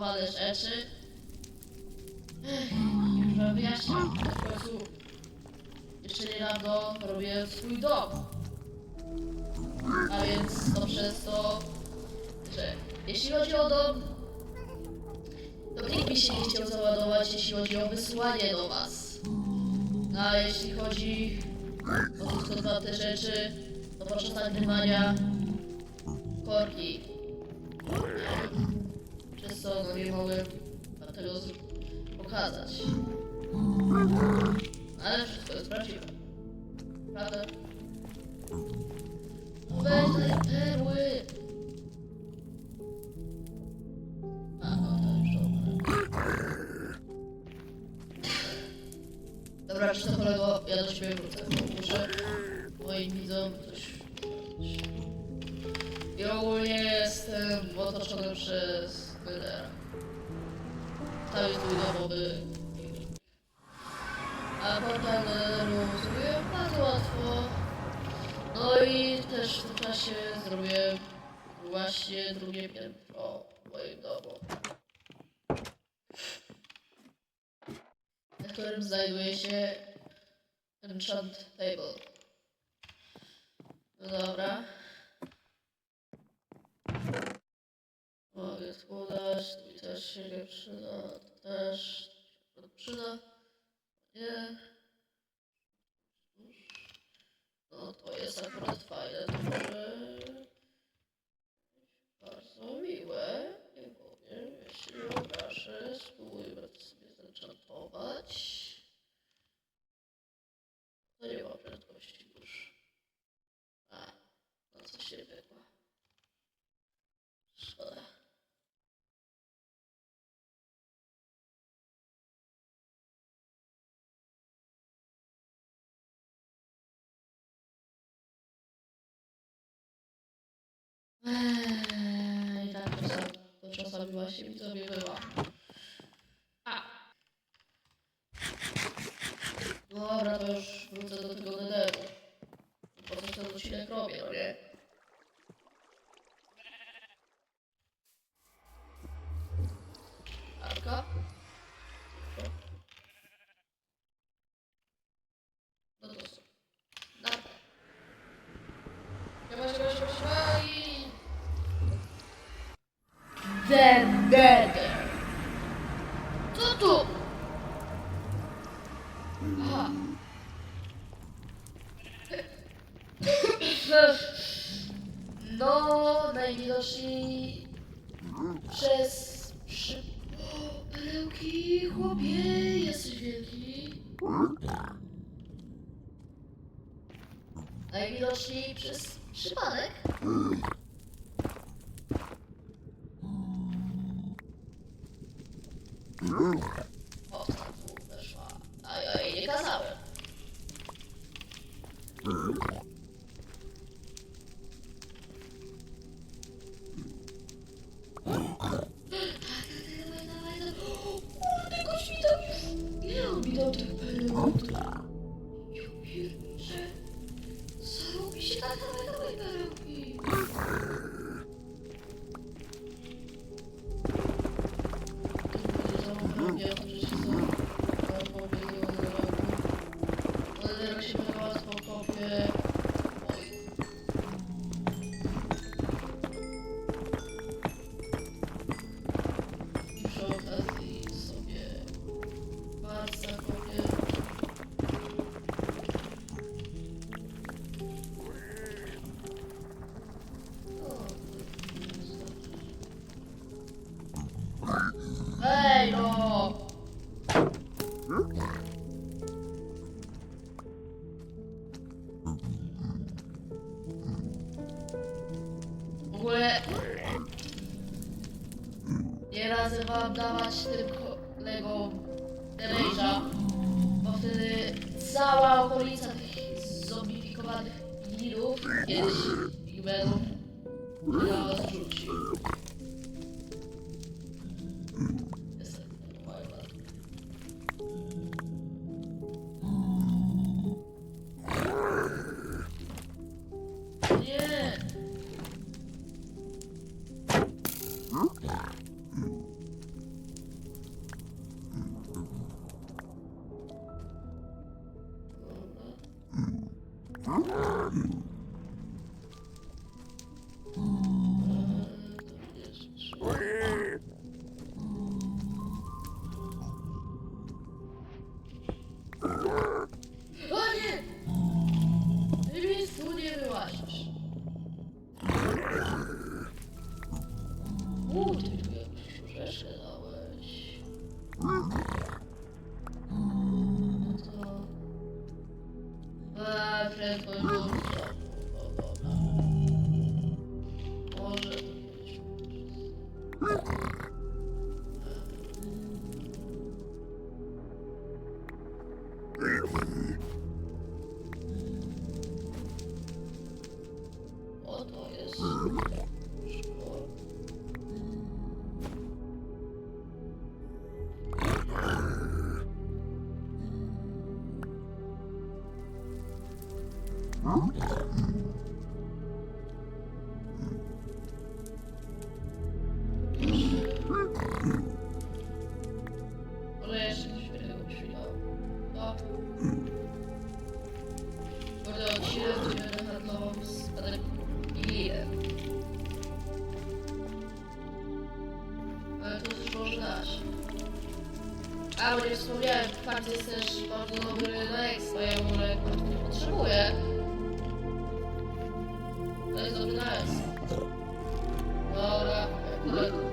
enchantowane rzeczy. Wam wyjaśniam. W końcu jeszcze niedawno robiłem swój dom. A więc to przez to, że jeśli chodzi o dom, to nikt mi się nie chciał załadować, jeśli chodzi o wysłanie do was. No a jeśli chodzi o tylko dwa te rzeczy, to proszę nagrywania korki. Co no nie mogłem tego pokazać. Ale wszystko jest prawdziwe. Prawda? No Weź te perły! A, no dobra. Czy to kolego, ja do ciebie wrócę. Muszę moim widzom coś. I ogólnie jestem otoczony przez Bydera. Tam jest mój domowy. A portal Netheru zrobiłem bardzo łatwo. No i też w tym czasie zrobię właśnie drugie piętro w moim domu. Na którym znajduje się enchant table. No dobra. Mogę składać, mi też się nie przyda, też się przyda. Nie. No to jest akurat fajne, może bardzo miłe, powiem, jeśli obrażę, spróbujmy sobie zenchantować. To nie ma prędkości już. A, no co się wydła. Szkoda. Eee, tak czasami, to czasami właśnie mi sobie bywa. A. Dobra, to już wrócę do tego nederu. Po co ten odcinek robię, no nie? Arka? Co? No to co? Dobra. Siema, siema, siema, siema i... Den. Co tu? Aha. No, najwidoczniej przez... Przy... O, perełki, chłopie, jesteś wielki. Najwidoczniej przez przypadek. Radzę wam dawać tylko Lego Damage'a, bo wtedy cała okolica tych zombifikowanych linów, kiedyś Pigmenów, na Hmm. Może jeszcze coś dał. No. Kurde, odcinek będziemy handlował z panem Igilem. Ale to też może dać. A, bo nie wspomniałem, fakt jest też bardzo dobry na expo, ja może jak pan nie potrzebuję. To jest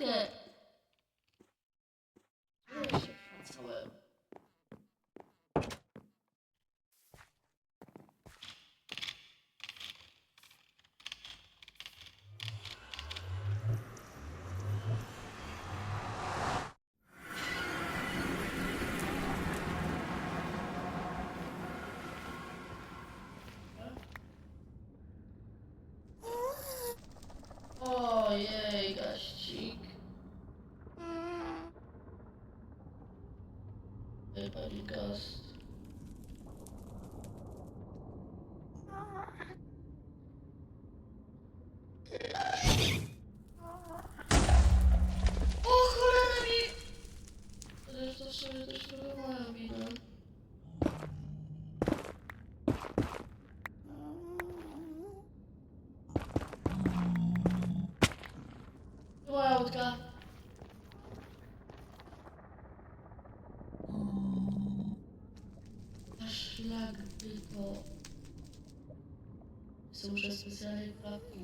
对。Muszę specjalnie klapki.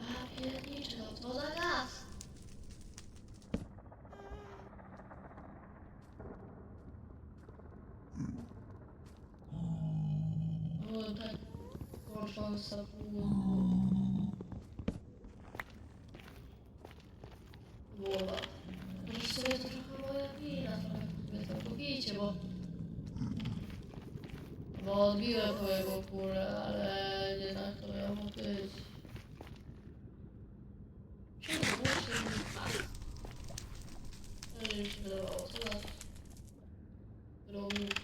A pierniczę, no to za gaz. Byłem tak połączony z Bo odbiłem mojego kulę, ale jednak to miało być. Czemu właśnie mi... No i mi się wydawało, teraz... Robił... Kula.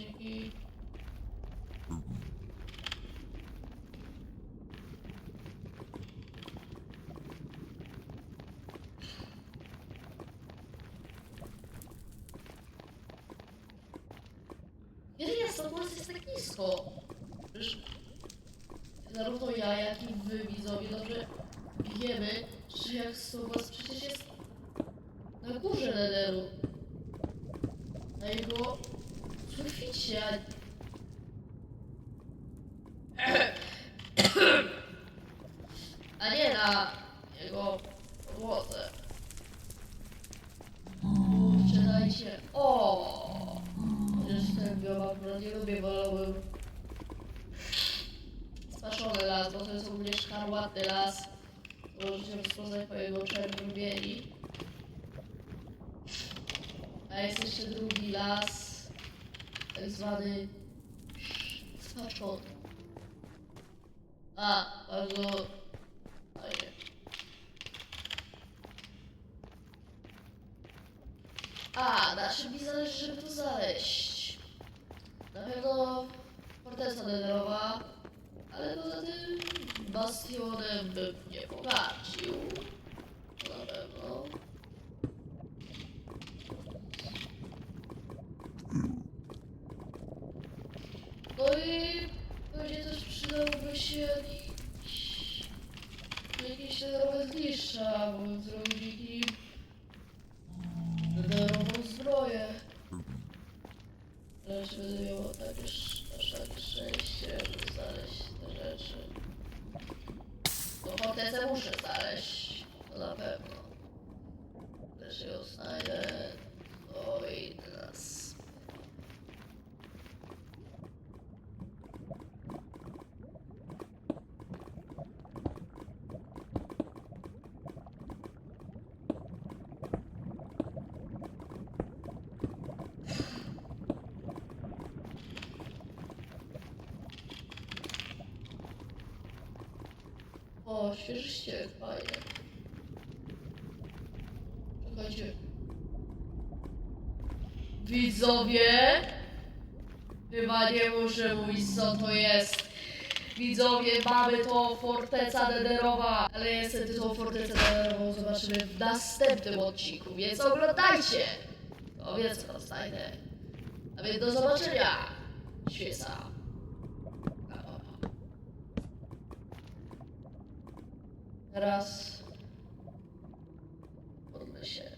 i... Jeżeli ja to głos jest tak nisko, że zarówno ja, jak i wy widzowie dobrze wiemy, że jak was przecież jest na górze Nederu. Na jego suficie, a... nie na jego podłodze. Kurczę, dajcie... O! Chociaż ten biom akurat nie lubię, wolałbym spaszony las, bo to jest ogólnie szkarłatny las. Możecie rozpoznać po jego czerwieni. A jest jeszcze drugi las, tak zwany spaczony. A, bardzo fajnie. A, na czym mi zależy, żeby tu znaleźć? Na pewno forteca nederowa, ale poza tym bastionem bym nie pogardził. To na pewno. Szczęście, żeby znaleźć te rzeczy. To fortecę muszę znaleźć, to na pewno. Lecz ją znajdę, to i teraz. O, świeży ściek, fajnie. Czekajcie. Widzowie? Chyba nie muszę mówić co to jest. Widzowie, mamy to Forteca Nederowa, ale niestety tą Fortecę Nederową zobaczymy w następnym odcinku, więc oglądajcie! To więc co znajdę. A więc do zobaczenia! Świeca. Teraz podlę się.